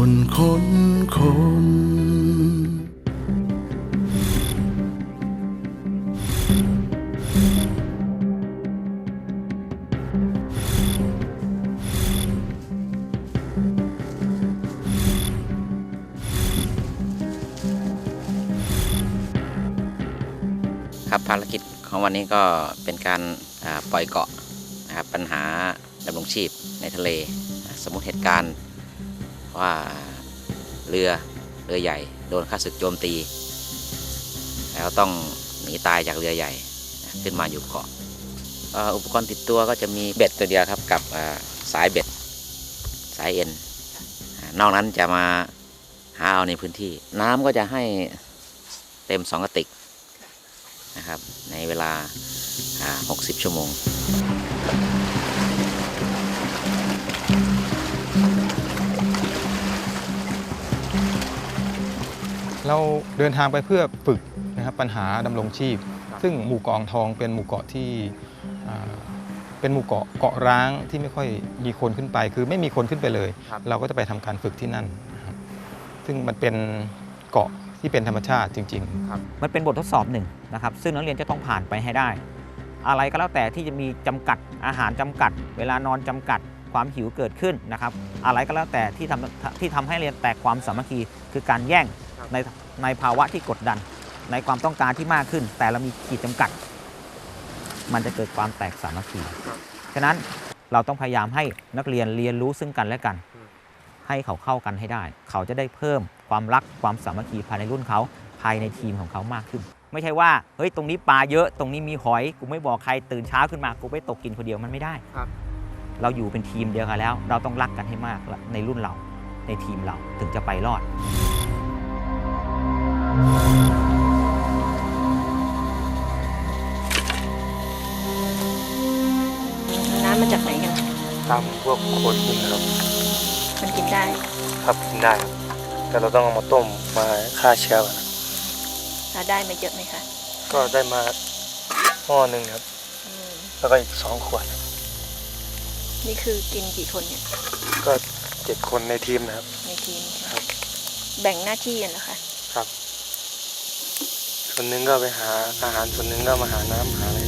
คนคนคน ครับภารกิจของวันนี้ก็เป็นการปล่อยเกาะนะครับปัญหาดำรงชีพในทะเล สมมติเหตุการณ์ ว่าเรือเรือใหญ่โดนข้าศึกโจมตี แล้วต้องหนีตายจากเรือใหญ่ขึ้นมาอยู่เกาะอุปกรณ์ติดตัวก็จะมีเบ็ดตัวเดียวครับกับสายเบ็ดสายเอ็นอ่านอกนั้นจะมาหาเอาในพื้นที่ น้ำก็จะให้เต็มสองกระติกนะครับในเวลาอ่า60 ชั่วโมง เราเดินทางไปเพื่อฝึกนะครับปัญหาดำรงชีพ ซึ่งหมู่เกาะอ่างทองเป็นหมู่เกาะที่อ่าเป็นหมู่เกาะเกาะร้างที่ไม่ค่อยมีคนขึ้นไป คือไม่มีคนขึ้นไปเลย เราก็จะไปทำการฝึกที่นั่นนะครับซึ่งมันเป็นเกาะที่เป็นธรรมชาติจริงๆมันเป็นบททดสอบหนึ่งนะครับ ซึ่งนักเรียนจะต้องผ่านไปให้ได้ อะไรก็แล้วแต่ที่จะมีจำกัดอาหารจำกัด เวลานอนจำกัดความหิวเกิดขึ้นนะครับ อะไรก็แล้วแต่ที่ทำที่ทำให้เรียนแตกความสามัคคีคือการแย่ง ในในภาวะที่กดดัน ในความต้องการที่มากขึ้น แต่เรามีขีดจำกัด มันจะเกิดความแตกสามัคคีฉะนั้นเราต้องพยายามให้นักเรียนเรียนรู้ซึ่งกันและกัน ให้เขาเข้ากันให้ได้ เขาจะได้เพิ่มความรักความสามัคคีภายในรุ่นเขาภายในทีมของเขามากขึ้น ไม่ใช่ว่าเฮ้ยตรงนี้ปลาเยอะตรงนี้มีหอยกูไม่บอกใครตื่นเช้าขึ้นมากูไปตกกินคนเดียวมันไม่ได้ครับเราอยู่เป็นทีมเดียวกันแล้ว เราต้องรักกันให้มากในรุ่นเราในทีมเราถึงจะไปรอด น้ำมาจากไหนกัน ตามพวกโขดหินนะครับมันกินได้ ครับกินได้ครับแต่เราต้องเอามาต้มมาฆ่าเชื้อก่อนนะเราได้มาเยอะไหมคะก็ได้มาหม้อหนึ่งครับ อืมแล้วก็อีกสองขวดครับนี่คือกินกี่คนเนี่ยก็เจ็ดคนในทีมนะครับ ในทีม ครับ แบ่งหน้าที่กันเหรอคะ ครับ ส่วนหนึ่งก็ไปหาอาหารส่วนหนึ่งก็มาหาน้ำหาอะไร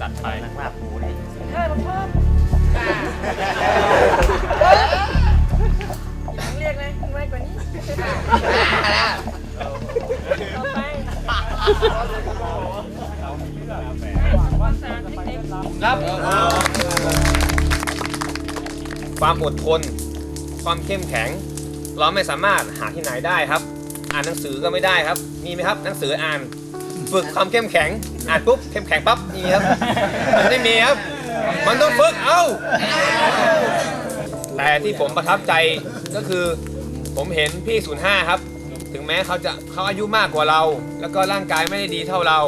จัดไปนักล่าบูเลยเรียกเลยไม่กว่านี้ต่อไปครับความอดทน ความเข้มแข็ง เราไม่สามารถหาที่ไหนได้ครับ อ่านหนังสือก็ไม่ได้ครับ มีไหมครับหนังสืออ่าน ฝึกความเข้มแข็ง อ่านปุ๊บเข้มแข็งปั๊บมีครับมันไม่มีครับ มันต้องฝึกเอาแต่ที่ผมประทับใจก็คือผมเห็นพี่ 05 ครับ ถึงแม้เขาจะเขาอายุมากกว่าเรา แล้วก็ร่างกายไม่ได้ดีเท่าเรา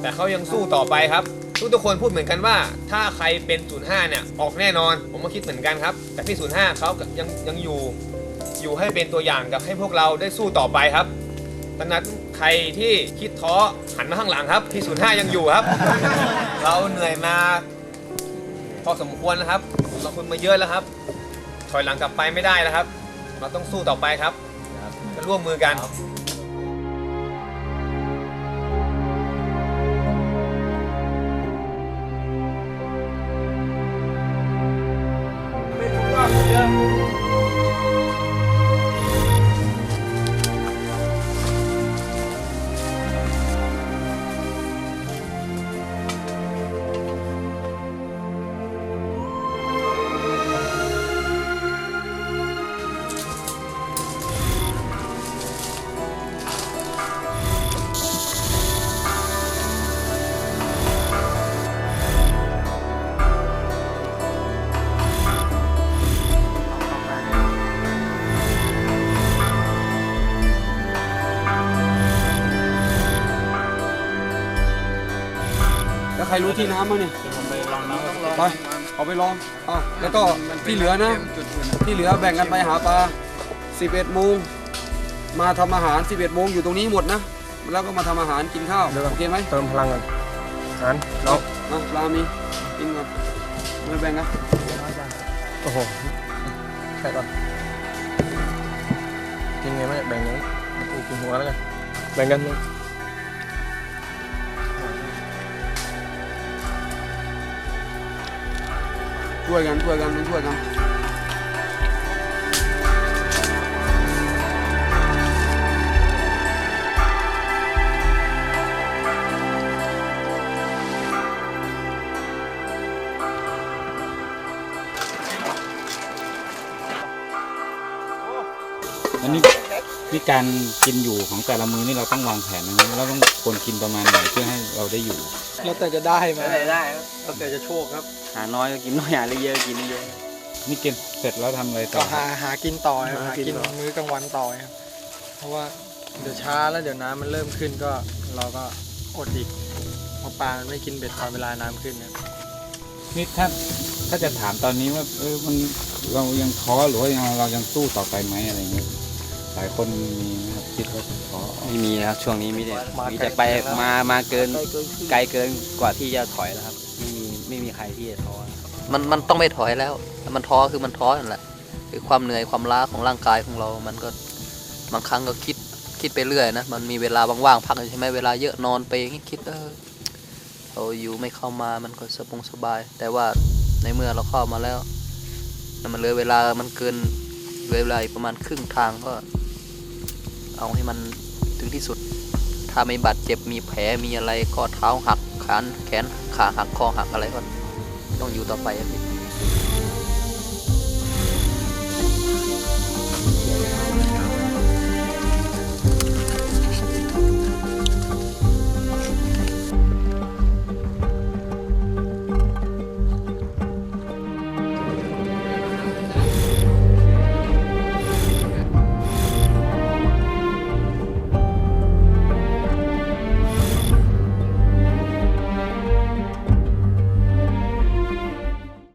แต่เขายังสู้ต่อไปครับ ทุกทุกๆคนพูดเหมือนกันว่า ถ้าใครเป็น 05 เนี่ย ออกแน่นอน ผมก็คิดเหมือนกันครับ แต่พี่ 05 เขาก็ยังยังอยู่ อยู่ให้เป็นตัวอย่างกับให้พวกเราได้สู้ต่อไปครับดังนั้น ใครที่คิดท้อหันมาข้างหลังครับพี่05ยังอยู่ครับ เราเหนื่อยมาพอสมควรนะครับ เราคนมาเยอะแล้วครับ ถอยหลังกลับไปไม่ได้แล้วครับ เราต้องสู้ต่อไปครับจะร่วมมือกัน ใครรู้ที่น้ำมั้งเนี่ยไปเอาไปลองเอาแล้วก็ที่เหลือนะ ที่เหลือแบ่งกันไปหาปลา 11โมงมาทำอาหาร 11โมงอยู่ตรงนี้หมดนะ แล้วก็มาทำอาหารกินข้าวโอเคไหมเติมพลังกันหันน้องมาปลามีกินก่อนไม่แบ่งกันโอ้โหแค่ก่อนกินไงไม่แบ่งกันกูกินหัวแล้วกันแบ่งกันมึงช่วย กันช่วยกั วิการกินอยู่ของแต่ละมื้อนี่เราต้องวางแผนนะครับเราต้องควรกินประมาณไหนเพื่อให้เราได้อยู่ แล้วแต่จะได้มาได้แล้วแต่จะโชคครับ หาน้อยก็กินน้อยหาเยอะกินเยอะนี่กินเสร็จแล้วทำอะไรต่ก็อหาหากินต่อครับหาหากินกินต่อมื้อกลางวันต่อครับเพราะว่าเดี๋ยวช้าแล้วเดี๋ยวน้ำมันเริ่มขึ้นก็เราก็อดอีกเพราะปลามันไม่กินเบ็ดตอนเวลาน้ำขึ้นครับนี่ถ้าถ้าจะถามตอนนี้ว่าเออมันเรายังท้อหรือว่ายังเรายังสู้ต่อไปไหมอะไรเงี้ย หลายคนมีนะครับคิดว่าท้อไม่มีนะครับช่วงนี้มีแต่มามีไกลแต่ไปแล้ว มามาเกินไกลเกินกว่าที่จะถอยแล้วครับ ไม่มีไม่มีใครที่จะท้อมันมันต้องไม่ถอยแล้วถ้ามันท้อคือมันท้อนั่นแหละคือความเหนื่อยความล้าของร่างกายของเรา มันก็บางครั้งก็คิดคิดไปเรื่อยนะ มันมีเวลาว่างๆพักใช่ไหมเวลาเยอะนอนไปอย่างงี้คิดเออเราอยู่ไม่เข้ามามันก็สบงสบาย แต่ว่าในเมื่อเราเข้ามาแล้วแล้วมันเหลือเวลามันเกินเหลือเวลาอีกประมาณครึ่งทางก็ เอาให้มันถึงที่สุด ถ้าไม่บาดเจ็บมีแผลมีอะไรก็เท้าหักขาแขนขาหักคอหักอะไรก็ต้องอยู่ต่อไปครับพี่